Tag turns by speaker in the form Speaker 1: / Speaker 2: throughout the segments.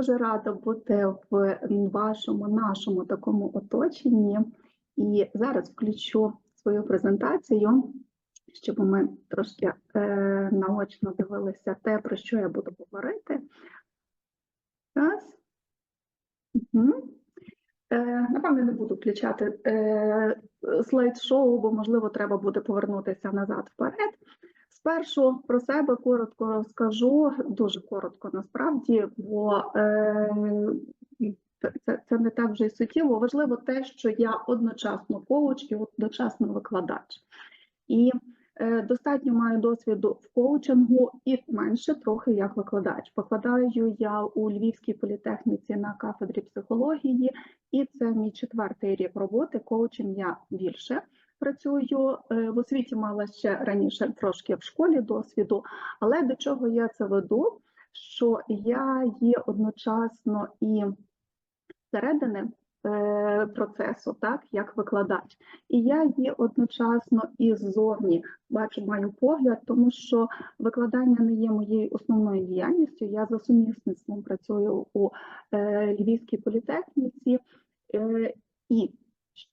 Speaker 1: Дуже рада бути в вашому нашому такому оточенні. І зараз включу свою презентацію, щоб ми трошки е, наочно дивилися те, про що я буду говорити. Раз. Угу. Е, напевно, не буду включати е, слайд-шоу, бо, можливо, треба буде повернутися назад вперед. Спершу про себе коротко розкажу, дуже коротко насправді, бо е, це, це не так вже й суттєво. Важливо те, що я одночасно коуч і одночасно викладач. І е, достатньо маю досвіду в коучингу і менше трохи як викладач. Викладаю я у Львівській політехніці на кафедрі психології, і це мій четвертий рік роботи. Коучинг я більше працюю е, в освіті, мала ще раніше трошки в школі досвіду, але до чого я це веду? Що я є одночасно і середини е, процесу, так як викладач, і я є одночасно і ззовні бачу, маю погляд, тому що викладання не є моєю основною діяльністю. Я за сумісництвом працюю у е, Львівській політехніці. І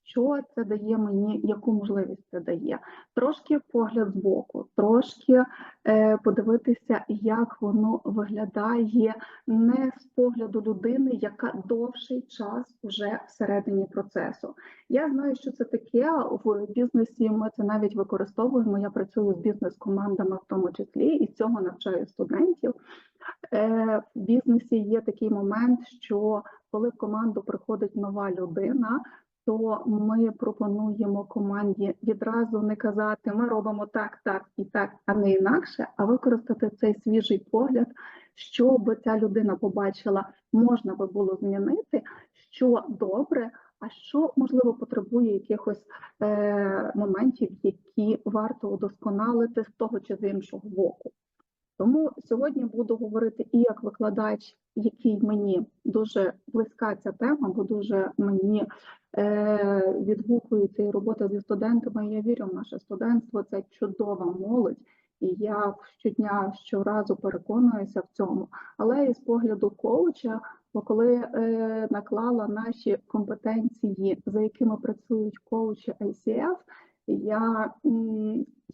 Speaker 1: що це дає мені, яку можливість це дає? Трошки погляд з боку, трошки е, подивитися, як воно виглядає не з погляду людини, яка довший час вже всередині процесу. Я знаю, що це таке в бізнесі. Ми це навіть використовуємо. Я працюю з бізнес-командами, в тому числі, і цього навчаю студентів. Е, В бізнесі є такий момент, що коли в команду приходить нова людина, то ми пропонуємо команді відразу не казати, ми робимо так, так і так, а не інакше, а використати цей свіжий погляд, щоб ця людина побачила, можна би було змінити, що добре, а що можливо потребує якихось е, моментів, які варто удосконалити з того чи з іншого боку. Тому сьогодні буду говорити і як викладач, який мені дуже близька ця тема, бо дуже мені е, відгукується і робота зі студентами. Я вірю в наше студентство, це чудова молодь, і я щодня щоразу переконуюся в цьому. Але і з погляду коуча, бо коли е, наклала наші компетенції, за якими працюють коучі ICF, я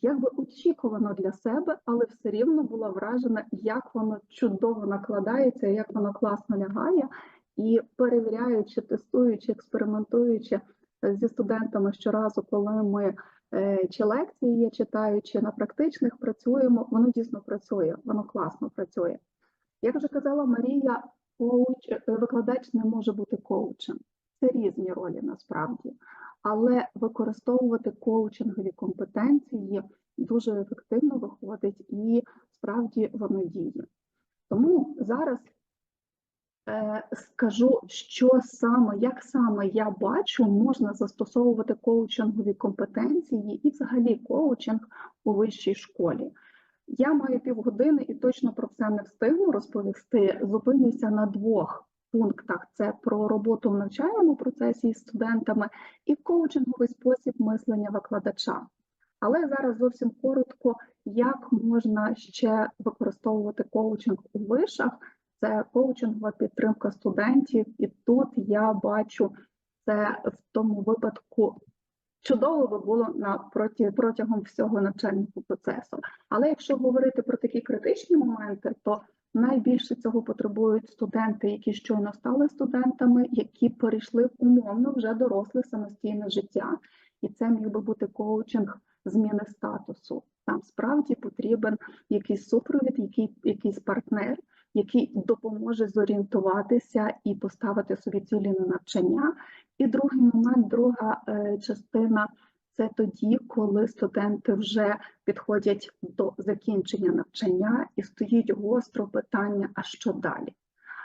Speaker 1: якби очікувано для себе, але все рівно була вражена, як воно чудово накладається, як воно класно лягає, і перевіряючи, тестуючи, експериментуючи зі студентами щоразу, коли ми е, чи лекції є, читаючи на практичних працюємо, воно дійсно працює, воно класно працює. Як вже казала Марія, коуч, е, викладач не може бути коучем. Це різні ролі насправді але використовувати коучингові компетенції дуже ефективно виходить і справді воно діє. Тому зараз е, скажу, що саме, як саме я бачу, можна застосовувати коучингові компетенції і взагалі коучинг у вищій школі. Я маю півгодини і точно про це не встигну розповісти. Зупинюся на двох пунктах: це про роботу в навчальному процесі із студентами і коучинговий спосіб мислення викладача. Але зараз зовсім коротко, як можна ще використовувати коучинг у вишах, це коучингова підтримка студентів, і тут я бачу це в тому випадку. Чудово би було на проти, протягом всього навчального процесу. Але якщо говорити про такі критичні моменти, то Найбільше цього потребують студенти, які щойно стали студентами, які перейшли умовно вже доросле самостійне життя, і це міг би бути коучинг зміни статусу. Там справді потрібен якийсь супровід, який, якийсь партнер, який допоможе зорієнтуватися і поставити собі цілі на навчання. І другий момент, друга е, частина це тоді, коли студенти вже підходять до закінчення навчання і стоїть гостро питання: а що далі?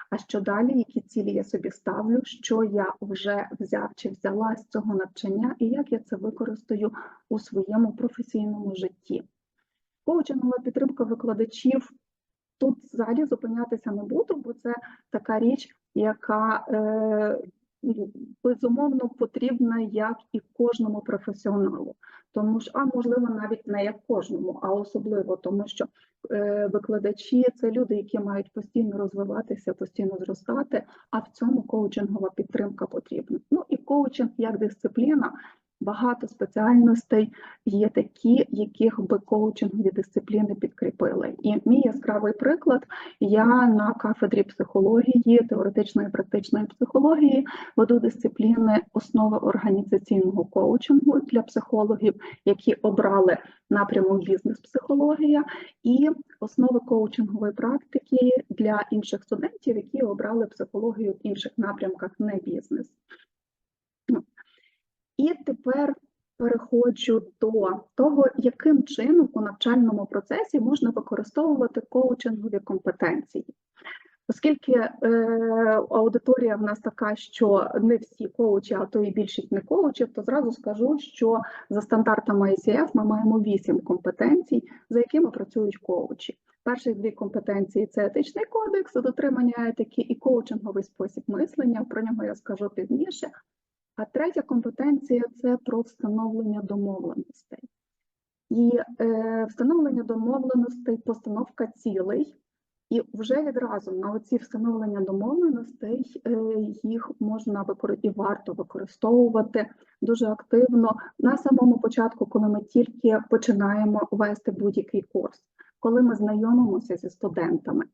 Speaker 1: А що далі, які цілі я собі ставлю, що я вже взяв чи взяла з цього навчання, і як я це використаю у своєму професійному житті? Коучингова підтримка викладачів тут взагалі зупинятися не буду, бо це така річ, яка е, безумовно потрібна як і кожному професіоналу. Тому що, а можливо, навіть не як кожному, а особливо тому, що е, викладачі це люди, які мають постійно розвиватися, постійно зростати, а в цьому коучингова підтримка потрібна. Ну і коучинг як дисципліна. Багато спеціальностей є такі, яких би коучингові дисципліни підкріпили. І мій яскравий приклад я на кафедрі психології, теоретичної і практичної психології веду дисципліни основи організаційного коучингу для психологів, які обрали напрямок бізнес-психологія, і основи коучингової практики для інших студентів, які обрали психологію в інших напрямках, не бізнес. І тепер переходжу до того, яким чином у навчальному процесі можна використовувати коучингові компетенції. Оскільки е, аудиторія в нас така, що не всі коучі, а то і більшість не коучів, то зразу скажу, що за стандартами ICF ми маємо вісім компетенцій, за якими працюють коучі. Перші дві компетенції це етичний кодекс, дотримання етики і коучинговий спосіб мислення. Про нього я скажу пізніше. А третя компетенція це про встановлення домовленостей. І е, встановлення домовленостей, постановка цілей. І вже відразу на оці встановлення домовленостей е, їх можна і варто використовувати дуже активно на самому початку, коли ми тільки починаємо вести будь-який курс, коли ми знайомимося зі студентами.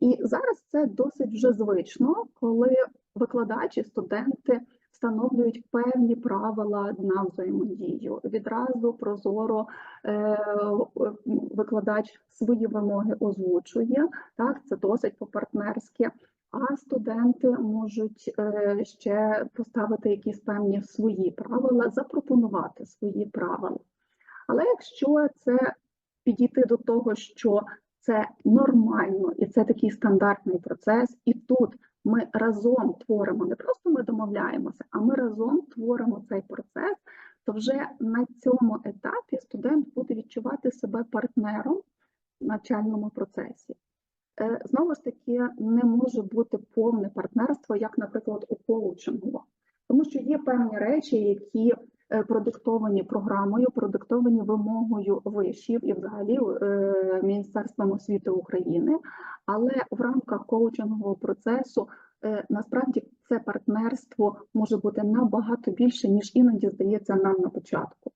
Speaker 1: І зараз це досить вже звично, коли викладачі, студенти встановлюють певні правила на взаємодію. Відразу прозоро е, викладач свої вимоги озвучує. Так, це досить по-партнерськи. А студенти можуть е, ще поставити якісь певні свої правила, запропонувати свої правила. Але якщо це підійти до того, що це нормально і це такий стандартний процес, і тут ми разом творимо, не просто ми домовляємося, а ми разом творимо цей процес, то вже на цьому етапі студент буде відчувати себе партнером в навчальному процесі. Е, Знову ж таки, не може бути повне партнерство, як, наприклад, у коучингу, тому що є певні речі, які продиктовані програмою, продиктовані вимогою вишів і взагалі е, Міністерством освіти України, але в рамках коучингового процесу е, насправді це партнерство може бути набагато більше, ніж іноді здається нам на початку.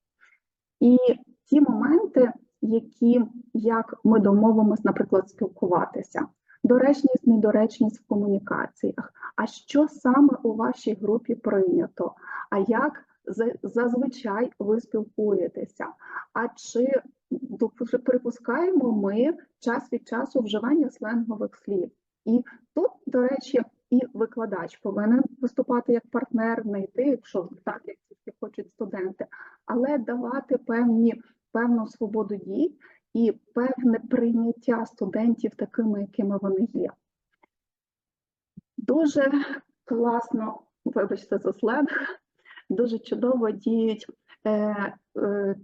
Speaker 1: І ті моменти, які як ми домовимося, наприклад, спілкуватися, доречність, недоречність в комунікаціях, а що саме у вашій групі прийнято, а як зазвичай ви спілкуєтеся, а чи припускаємо ми час від часу вживання сленгових слів. І тут, до речі, і викладач повинен виступати як партнер, не йти, якщо так, як тільки хочуть студенти, але давати певні, певну свободу дій і певне прийняття студентів такими, якими вони є. Дуже класно, вибачте за сленг, дуже чудово діють е, е,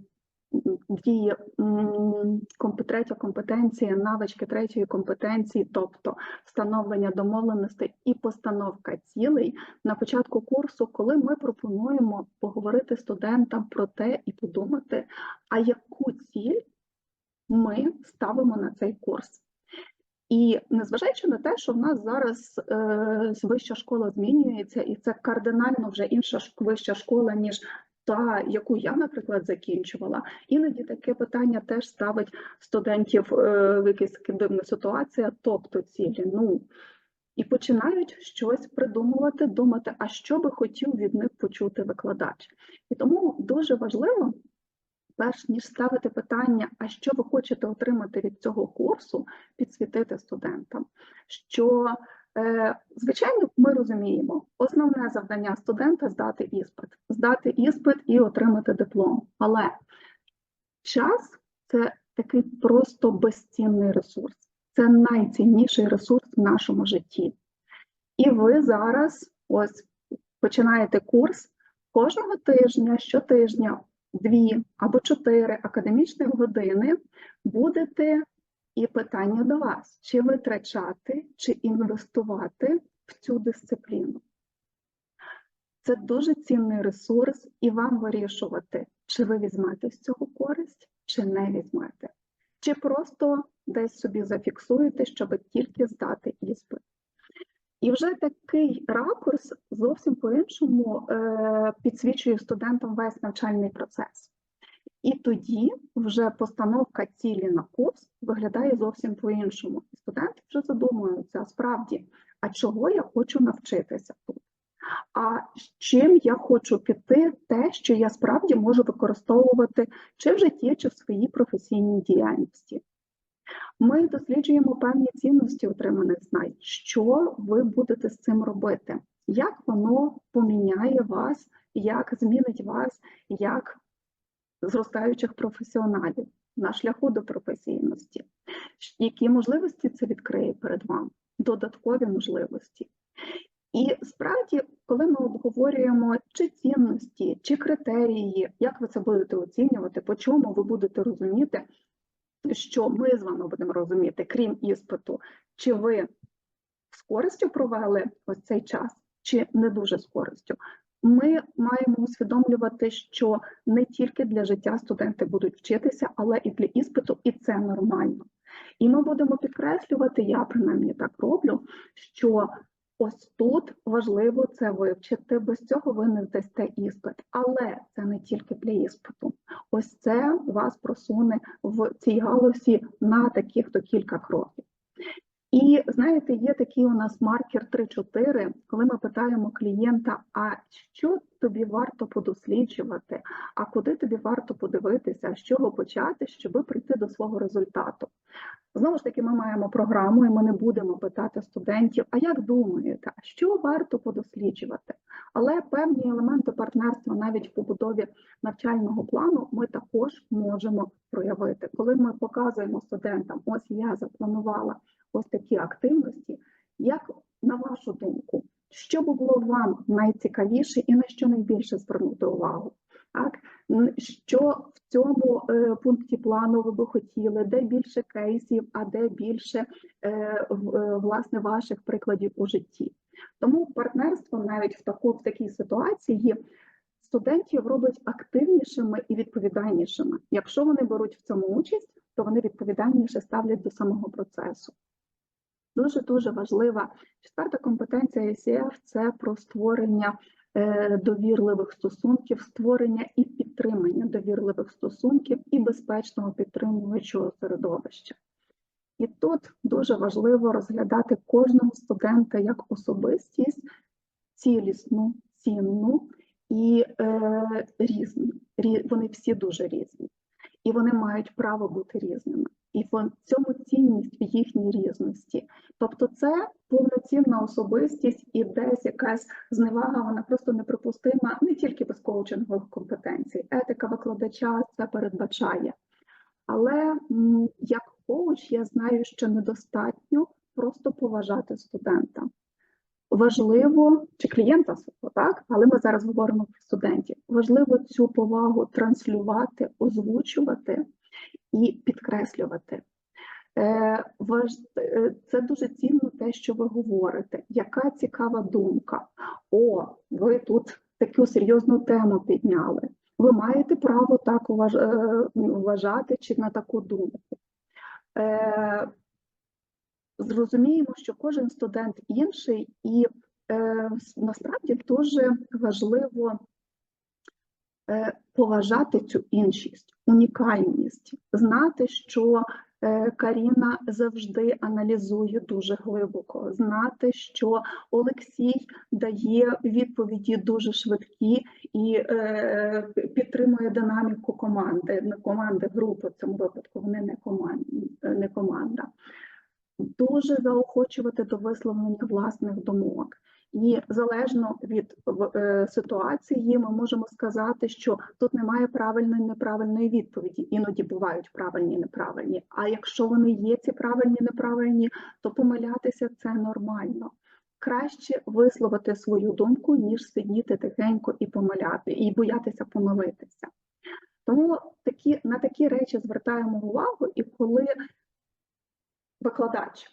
Speaker 1: комп- третя компетенція, навички третьої компетенції, тобто встановлення домовленостей і постановка цілей на початку курсу, коли ми пропонуємо поговорити студентам про те і подумати, а яку ціль ми ставимо на цей курс. І незважаючи на те, що в нас зараз е, вища школа змінюється, і це кардинально вже інша вища школа, ніж та, яку я, наприклад, закінчувала. Іноді таке питання теж ставить студентів е, в така дивна ситуація, тобто цілі. Ну, і починають щось придумувати, думати, а що би хотів від них почути викладач. І тому дуже важливо, перш ніж ставити питання, а що ви хочете отримати від цього курсу, підсвітити студентам. Що, е, звичайно, ми розуміємо, основне завдання студента здати іспит, здати іспит і отримати диплом. Але час це такий просто безцінний ресурс. Це найцінніший ресурс в нашому житті. І ви зараз ось починаєте курс кожного тижня, щотижня, дві або чотири академічних години будете і питання до вас: чи витрачати, чи інвестувати в цю дисципліну. Це дуже цінний ресурс, і вам вирішувати, чи ви візьмете з цього користь, чи не візьмете, чи просто десь собі зафіксуєте, щоб тільки здати іспит. І вже такий ракурс зовсім по-іншому е, підсвічує студентам весь навчальний процес. І тоді вже постановка цілі на курс виглядає зовсім по-іншому. І студенти вже задумуються, справді, а чого я хочу навчитися тут? А чим я хочу піти, те, що я справді можу використовувати чи в житті, чи в своїй професійній діяльності. Ми досліджуємо певні цінності отриманих знань, що ви будете з цим робити, як воно поміняє вас, як змінить вас? Як зростаючих професіоналів на шляху до професійності, які можливості це відкриє перед вами, додаткові можливості. І справді, коли ми обговорюємо чи цінності, чи критерії, як ви це будете оцінювати, по чому ви будете розуміти, що ми з вами будемо розуміти, крім іспиту, чи ви з користю провели ось цей час, чи не дуже з користю. Ми маємо усвідомлювати, що не тільки для життя студенти будуть вчитися, але і для іспиту, і це нормально. І ми будемо підкреслювати, я принаймні так роблю, що ось тут важливо це вивчити, без цього ви не здасте іспит. Але це не тільки для іспиту. Ось це вас просуне в цій галузі на таких то кілька кроків. І знаєте, є такий у нас маркер 3-4, коли ми питаємо клієнта, а що тобі варто подосліджувати, а куди тобі варто подивитися, з чого почати, щоб прийти до свого результату. Знову ж таки, ми маємо програму, і ми не будемо питати студентів, а як думаєте, що варто подосліджувати? Але певні елементи партнерства навіть в побудові навчального плану ми також можемо проявити. Коли ми показуємо студентам, ось я запланувала ось такі активності, як на вашу думку, що би було вам найцікавіше і на що найбільше звернути увагу? Так, що в цьому е, пункті плану ви би хотіли, де більше кейсів, а де більше е, е, власне ваших прикладів у житті? Тому партнерство навіть в таку в такій ситуації студентів робить активнішими і відповідальнішими. Якщо вони беруть в цьому участь, то вони відповідальніше ставлять до самого процесу. Дуже дуже важлива четверта компетенція ICF – це про створення е, довірливих стосунків, створення і підтримання довірливих стосунків і безпечного підтримуючого середовища. І тут дуже важливо розглядати кожного студента як особистість цілісну, цінну і е, різну. Рі, вони всі дуже різні, і вони мають право бути різними. І в цьому цінність в їхній різності. Тобто, це повноцінна особистість і десь якась зневага, вона просто неприпустима не тільки без коучингових компетенцій. Етика викладача це передбачає. Але як коуч я знаю, що недостатньо просто поважати студента. Важливо чи клієнта так, але ми зараз говоримо про студентів. Важливо цю повагу транслювати, озвучувати і підкреслювати. Е, е, Це дуже цінно те, що ви говорите. Яка цікава думка? О, ви тут таку серйозну тему підняли. Ви маєте право так е, вважати чи на таку думку. Зрозуміємо, що кожен студент інший, і насправді дуже важливо поважати цю іншість, унікальність, знати, що е, Каріна завжди аналізує дуже глибоко, знати, що Олексій дає відповіді дуже швидкі і е, підтримує динаміку команди, не команди групи в цьому випадку, вони не команда, не команда. Дуже заохочувати до висловлення власних думок. І залежно від е, ситуації, ми можемо сказати, що тут немає правильної неправильної відповіді. Іноді бувають правильні неправильні. А якщо вони є, ці правильні неправильні, то помилятися це нормально. Краще висловити свою думку, ніж сидіти тихенько і помиляти, і боятися помилитися. Тому такі, на такі речі звертаємо увагу, і коли викладач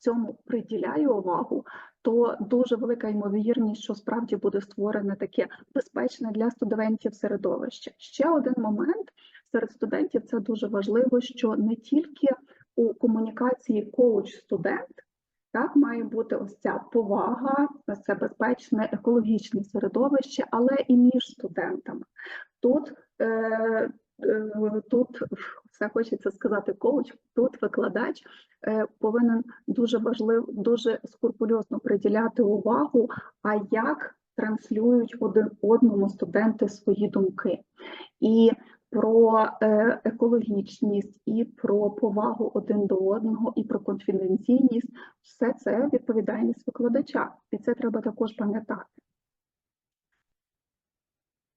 Speaker 1: цьому приділяє увагу, то дуже велика ймовірність, що справді буде створене таке безпечне для студентів середовище. Ще один момент серед студентів це дуже важливо, що не тільки у комунікації коуч-студент. Так, має бути ось ця повага, це безпечне екологічне середовище, але і між студентами. Тут, е, е, тут все хочеться сказати, коуч, тут викладач е, повинен дуже важливо, дуже скрупульозно приділяти увагу, а як транслюють один одному студенти свої думки. І про е, екологічність, і про повагу один до одного, і про конфіденційність все це відповідальність викладача, і це треба також пам'ятати.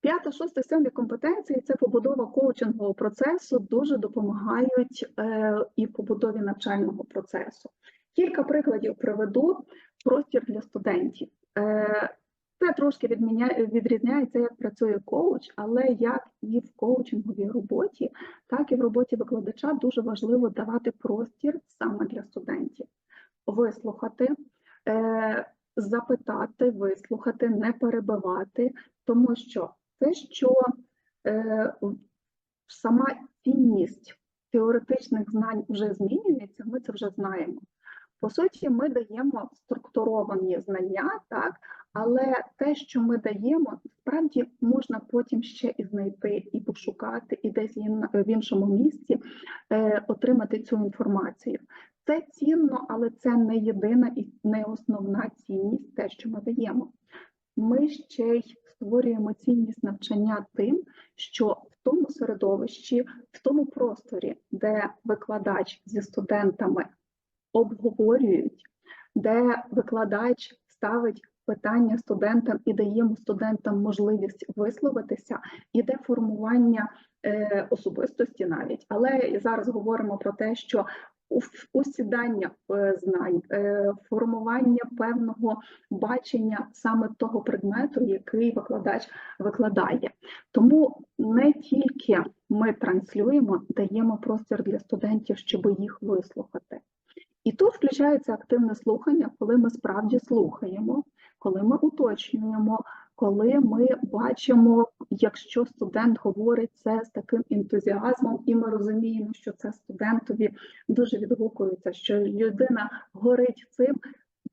Speaker 1: П'ята, шоста, сьомі компетенції це побудова коучингового процесу, дуже допомагають е, і побудові навчального процесу. Кілька прикладів приведу простір для студентів. Е, це трошки відрізняється, як працює коуч, але як і в коучинговій роботі, так і в роботі викладача дуже важливо давати простір саме для студентів, вислухати, е, запитати, вислухати, не перебивати, тому що те, що е, сама цінність теоретичних знань вже змінюється, ми це вже знаємо. По суті, ми даємо структуровані знання, так, але те, що ми даємо, справді можна потім ще і знайти, і пошукати, і десь в іншому місці е, отримати цю інформацію. Це цінно, але це не єдина і не основна цінність, те, що ми даємо. Ми ще й створюємо цінність навчання тим, що в тому середовищі, в тому просторі, де викладач зі студентами обговорюють, де викладач ставить питання студентам і дає студентам можливість висловитися, іде формування е, особистості навіть. Але зараз говоримо про те, що усідання е, знань, е, формування певного бачення саме того предмету, який викладач викладає. Тому не тільки ми транслюємо, даємо простір для студентів, щоб їх вислухати. І тут включається активне слухання, коли ми справді слухаємо, коли ми уточнюємо, коли ми бачимо, якщо студент говорить це з таким ентузіазмом, і ми розуміємо, що це студентові дуже відгукується, що людина горить цим.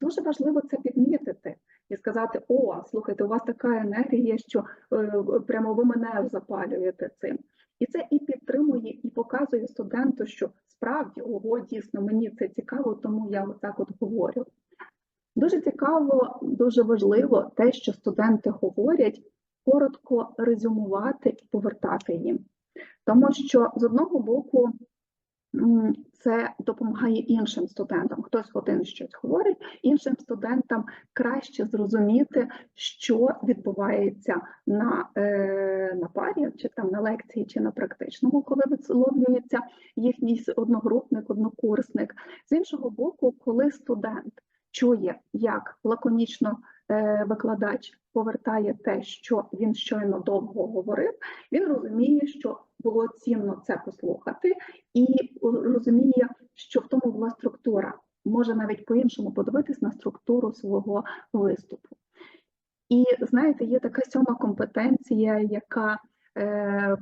Speaker 1: Дуже важливо це підмітити і сказати: О, слухайте, у вас така енергія, що е, прямо ви мене запалюєте цим. І це і підтримує, і показує студенту, що справді ого, дійсно мені це цікаво, тому я отак от говорю. Дуже цікаво, дуже важливо те, що студенти говорять, коротко резюмувати і повертати їм. Тому що з одного боку це допомагає іншим студентам. Хтось один щось говорить, іншим студентам краще зрозуміти, що відбувається на е, на парі, чи там на лекції, чи на практичному, коли висловлюється їхній одногрупник, однокурсник. З іншого боку, коли студент чує, як лаконічно е, викладач повертає те, що він щойно довго говорив, він розуміє, що було цінно це послухати, і розуміє, що в тому була структура. Може навіть по-іншому подивитись на структуру свого виступу. І знаєте, є така сьома компетенція, яка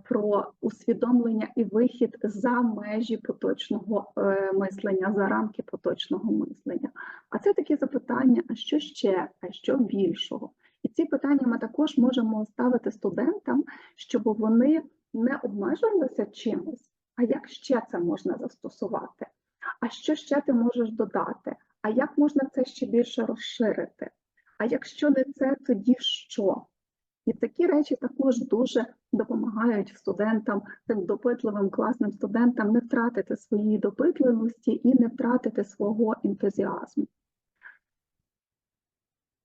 Speaker 1: про усвідомлення і вихід за межі поточного е, мислення, за рамки поточного мислення. А це такі запитання: а що ще, а що більшого? І ці питання ми також можемо ставити студентам, щоб вони не обмежувалися чимось, а як ще це можна застосувати? А що ще ти можеш додати? А як можна це ще більше розширити? А якщо не це, тоді що? І такі речі також дуже допомагають студентам, тим допитливим класним студентам не втратити своєї допитливості і не втратити свого ентузіазму.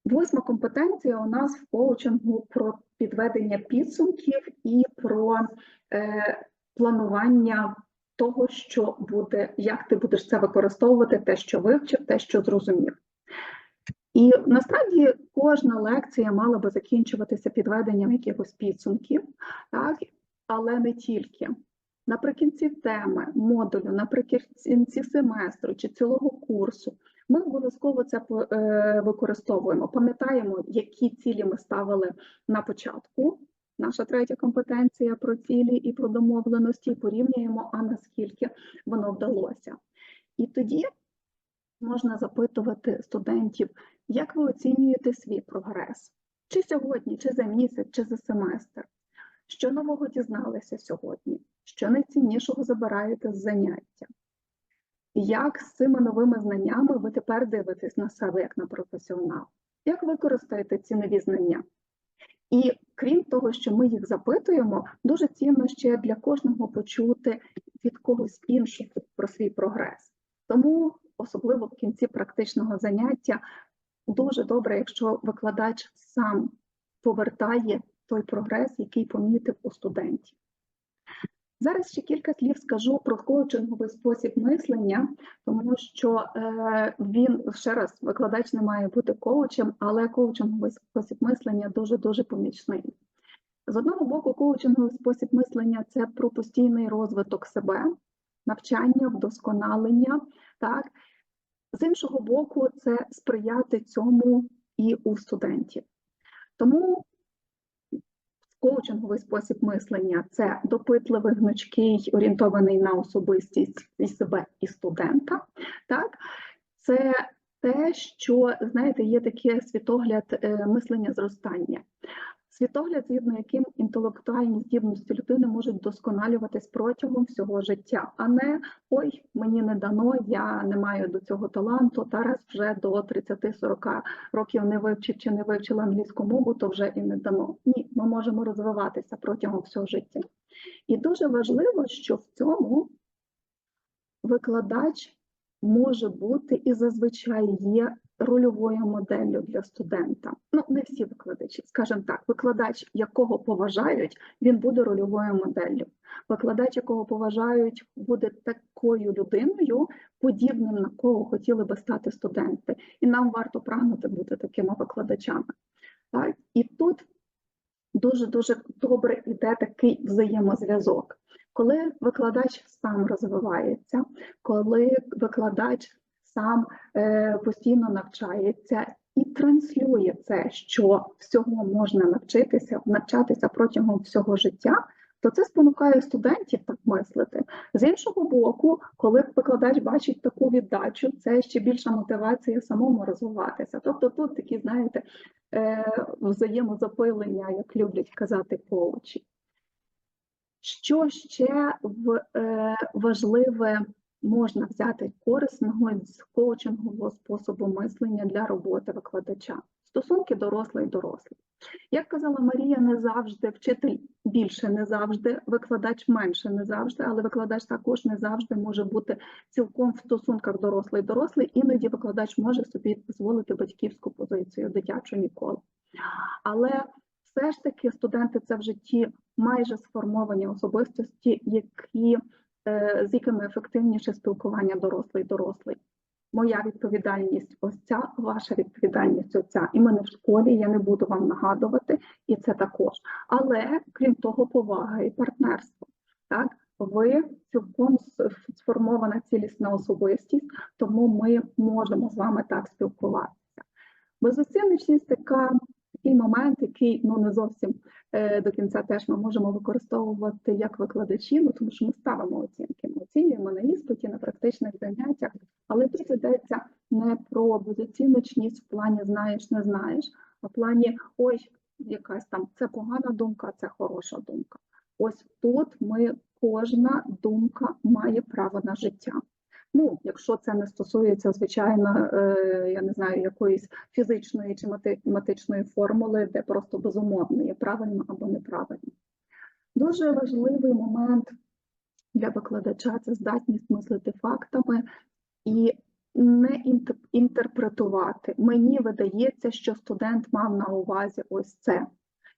Speaker 1: Восьма компетенція у нас в коучингу про підведення підсумків і про е, планування того, що буде, як ти будеш це використовувати, те, що вивчив, те, що зрозумів. І насправді кожна лекція мала би закінчуватися підведенням якихось підсумків, так? але не тільки. Наприкінці теми, модулю, наприкінці семестру чи цілого курсу Ми обов'язково це е, використовуємо. Пам'ятаємо, які цілі ми ставили на початку. Наша третя компетенція про цілі і про домовленості, порівнюємо, а наскільки воно вдалося. І тоді можна запитувати студентів, як ви оцінюєте свій прогрес? Чи сьогодні, чи за місяць, чи за семестр? Що нового дізналися сьогодні? Що найціннішого забираєте з заняття? Як з цими новими знаннями ви тепер дивитесь на себе як на професіонал? Як використаєте ці нові знання? І крім того, що ми їх запитуємо, дуже цінно ще для кожного почути від когось іншого про свій прогрес. Тому, особливо в кінці практичного заняття, дуже добре, якщо викладач сам повертає той прогрес, який помітив у студентів. Зараз ще кілька слів скажу про коучинговий спосіб мислення, тому що е, він ще раз викладач не має бути коучем, але коучинговий спосіб мислення дуже дуже помічний. З одного боку, коучинговий спосіб мислення це про постійний розвиток себе, навчання, вдосконалення. Так? З іншого боку, це сприяти цьому і у студентів. Тому коучинговий спосіб мислення це допитливий, гнучкий, орієнтований на особистість і себе і студента. Так? Це те, що, знаєте, є таке світогляд е, мислення зростання. Світогляд, згідно яким інтелектуальні здібності людини можуть досконалюватись протягом всього життя, а не ой, мені не дано, я не маю до цього таланту. Тарас вже до 30-40 років не вивчив чи не вивчила англійську мову, то вже і не дано. Ні, ми можемо розвиватися протягом всього життя. І дуже важливо, що в цьому викладач може бути і зазвичай є рольовою моделлю для студента. Ну, не всі викладачі, скажімо так, викладач, якого поважають, він буде рольовою моделлю. Викладач, якого поважають, буде такою людиною, подібним на кого хотіли би стати студенти. І нам варто прагнути бути такими викладачами. Так? І тут дуже дуже добре йде такий взаємозв'язок. Коли викладач сам розвивається, коли викладач сам е, постійно навчається і транслює це, що всього можна навчитися, навчатися протягом всього життя, то це спонукає студентів так мислити. З іншого боку, коли викладач бачить таку віддачу, це ще більша мотивація самому розвиватися. Тобто тут такі, знаєте, е, взаємозапилення, як люблять казати коучі. Що ще е, важливе можна взяти корисного з коучингового способу мислення для роботи викладача? Стосунки дорослий дорослий. Як казала Марія, не завжди вчитель більше не завжди, викладач менше не завжди, але викладач також не завжди може бути цілком в стосунках дорослий дорослий. Іноді викладач може собі дозволити батьківську позицію дитячу ніколи. Але все ж таки студенти це в житті майже сформовані особистості, які, з якими ефективніше спілкування дорослий дорослий. Моя відповідальність ось ця, ваша відповідальність оця. І мене в школі я не буду вам нагадувати, і це також. Але крім того, повага і партнерство. Так, ви цілком сформована цілісна особистість, тому ми можемо з вами так спілкуватися. Безоціночність така такий момент, який ну не зовсім е, до кінця теж ми можемо використовувати як викладачі, ну тому що ми ставимо оцінки. Ми оцінюємо на іспиті, на практичних заняттях, але тут йдеться не про безоціночність в плані знаєш, не знаєш, а в плані ой, якась там це погана думка, це хороша думка. Ось тут ми кожна думка має право на життя. Ну, якщо це не стосується, звичайно, е, я не знаю, якоїсь фізичної чи математичної формули, де просто безумовно є правильно або неправильно. Дуже важливий момент для викладача це здатність мислити фактами і не інтерпретувати. Мені видається, що студент мав на увазі ось це.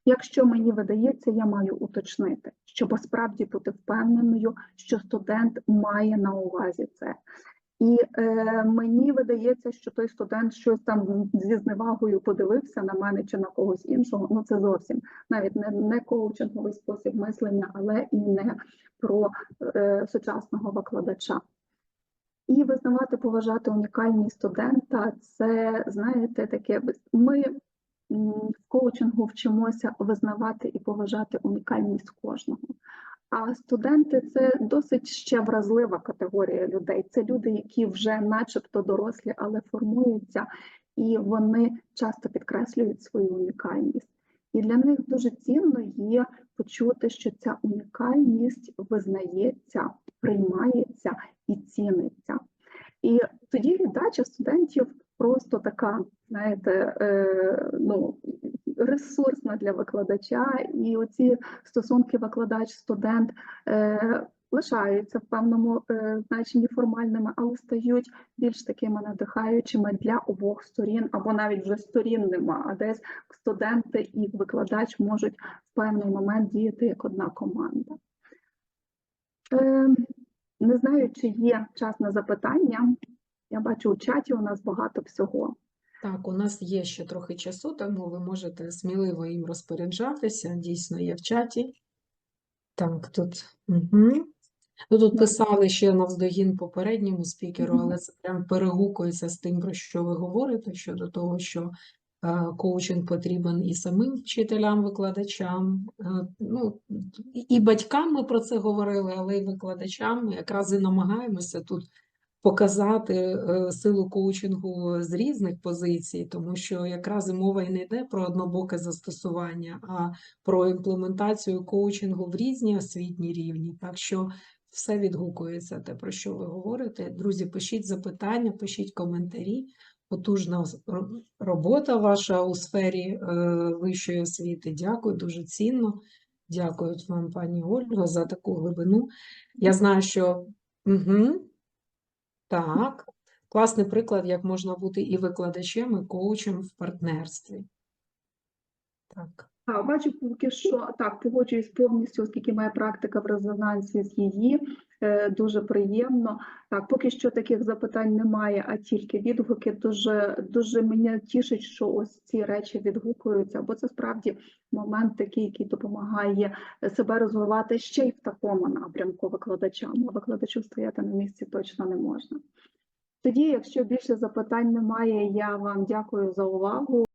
Speaker 1: Якщо мені видається, я маю уточнити, щоб справді бути впевненою, що студент має на увазі це. І е, мені видається, що той студент щось там зі зневагою подивився на мене чи на когось іншого. Ну це зовсім навіть не, не коучинговий спосіб мислення, але і не про е, сучасного викладача. І визнавати, поважати унікальність студента це, знаєте, таке ми в коучингу вчимося визнавати і поважати унікальність кожного. А студенти це досить ще вразлива категорія людей. Це люди, які вже начебто дорослі, але формуються, і вони часто підкреслюють свою унікальність. І для них дуже цінно є почути, що ця унікальність визнається, приймається і ціниться. І тоді віддача студентів просто така, знаєте, е, ну, ресурсна для викладача, і оці стосунки викладач-студент е, лишаються в певному е, значенні формальними, але стають більш такими надихаючими для обох сторін, або навіть вже сторін нема, а десь студенти і викладач можуть в певний момент діяти як одна команда. Е, не знаю, чи є час на запитання. Я бачу у чаті у нас багато всього.
Speaker 2: Так, у нас є ще трохи часу, тому ви можете сміливо їм розпоряджатися. Дійсно, є в чаті. Так, тут. Угу. Ну, тут писали ще навздогін попередньому спікеру, але це прям перегукується з тим, про що ви говорите, щодо того, що е, коучинг потрібен і самим вчителям, викладачам. Е, ну, і- і батькам ми про це говорили, але й викладачам. Ми якраз і намагаємося тут показати е, силу коучингу з різних позицій, тому що якраз і мова і не йде про однобоке застосування, а про імплементацію коучингу в різні освітні рівні. Так що все відгукується те, про що ви говорите. Друзі, пишіть запитання, пишіть коментарі. Потужна робота ваша у сфері е, вищої освіти. Дякую, дуже цінно. Дякую вам, пані Ольго, за таку глибину. Я знаю, що угу. Так, класний приклад, як можна бути і викладачем, і коучем в партнерстві. Так.
Speaker 1: А, бачу поки що так, погоджуюсь повністю, оскільки моя практика в резонансі з її дуже приємно. Так, поки що таких запитань немає, а тільки відгуки. Дуже дуже мене тішить, що ось ці речі відгукуються, бо це справді момент такий, який допомагає себе розвивати ще й в такому напрямку викладачам. А викладачу стояти на місці точно не можна. Тоді, якщо більше запитань немає, я вам дякую за увагу.